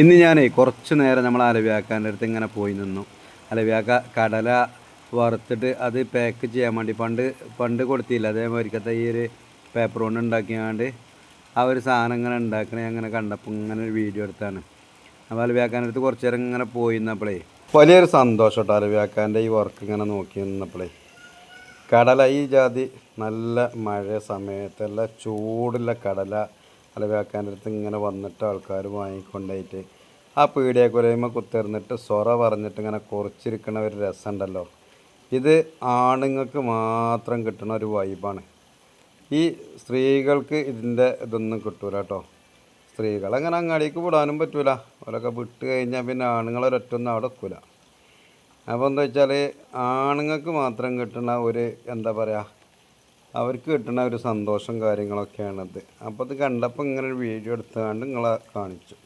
ഇന്ന് ഞാൻ കുറച്ച് നേരം നമ്മൾ അലവ്യാക്കാന്റെ അടുത്ത് ഇങ്ങനെ പോയി നിന്നു. അലവ്യാക്ക കടല വറുത്തിട്ട് അത് പാക്ക് ചെയ്യാൻ വേണ്ടി പണ്ട് പണ്ട് കൊടുത്തില്ല. അതേമാതിരിക്കത്തെ ഈ ഒരു പേപ്പർ കൊണ്ട് ഉണ്ടാക്കിയാണ്ട് ആ ഒരു സാധനം ഇങ്ങനെ ഉണ്ടാക്കണേ അങ്ങനെ കണ്ടപ്പോൾ ഇങ്ങനെ ഒരു വീഡിയോ എടുത്താണ്. അപ്പോൾ അലവ്യാക്കാന്റെ അടുത്ത് കുറച്ച് നേരം ഇങ്ങനെ പോയി നിന്നപ്പോഴേ വലിയൊരു സന്തോഷം കേട്ടോ അലവ്യാക്കാന്റെ ഈ വർക്ക് ഇങ്ങനെ നോക്കി നിന്നപ്പോഴേ കടല ഈ ജാതി നല്ല മഴ സമയത്തുള്ള ചൂടുള്ള കടല അലവാക്കാന്റെ അടുത്ത് ഇങ്ങനെ വന്നിട്ട് ആൾക്കാർ വാങ്ങിക്കൊണ്ടായിട്ട് ആ പീടിയെ കുരയുമ്പോൾ കുത്തിർന്നിട്ട് സൊറ പറഞ്ഞിട്ട് ഇങ്ങനെ കുറച്ചിരിക്കണ ഒരു രസമുണ്ടല്ലോ. ഇത് ആണുങ്ങൾക്ക് മാത്രം കിട്ടുന്ന ഒരു വൈബാണ്. ഈ സ്ത്രീകൾക്ക് ഇതിന്റെ ഇതൊന്നും കിട്ടൂല കേട്ടോ. സ്ത്രീകൾ അങ്ങനെ അങ്ങാടിക്ക് വിടാനും പറ്റൂല. അവരൊക്കെ വിട്ട് കഴിഞ്ഞാൽ പിന്നെ ആണുങ്ങളൊരൊറ്റൊന്നും അവിടെ വെക്കൂല. അപ്പോൾ എന്താ വെച്ചാൽ ആണുങ്ങൾക്ക് മാത്രം കിട്ടുന്ന ഒരു എന്താ പറയുക അവർക്ക് കിട്ടുന്ന ഒരു സന്തോഷം കാര്യങ്ങളൊക്കെയാണിത്. അപ്പോൾ ഇത് കണ്ടപ്പോൾ ഇങ്ങനെ ഒരു വീഡിയോ എടുത്തുകൊണ്ട് നിങ്ങളെ കാണിച്ചു.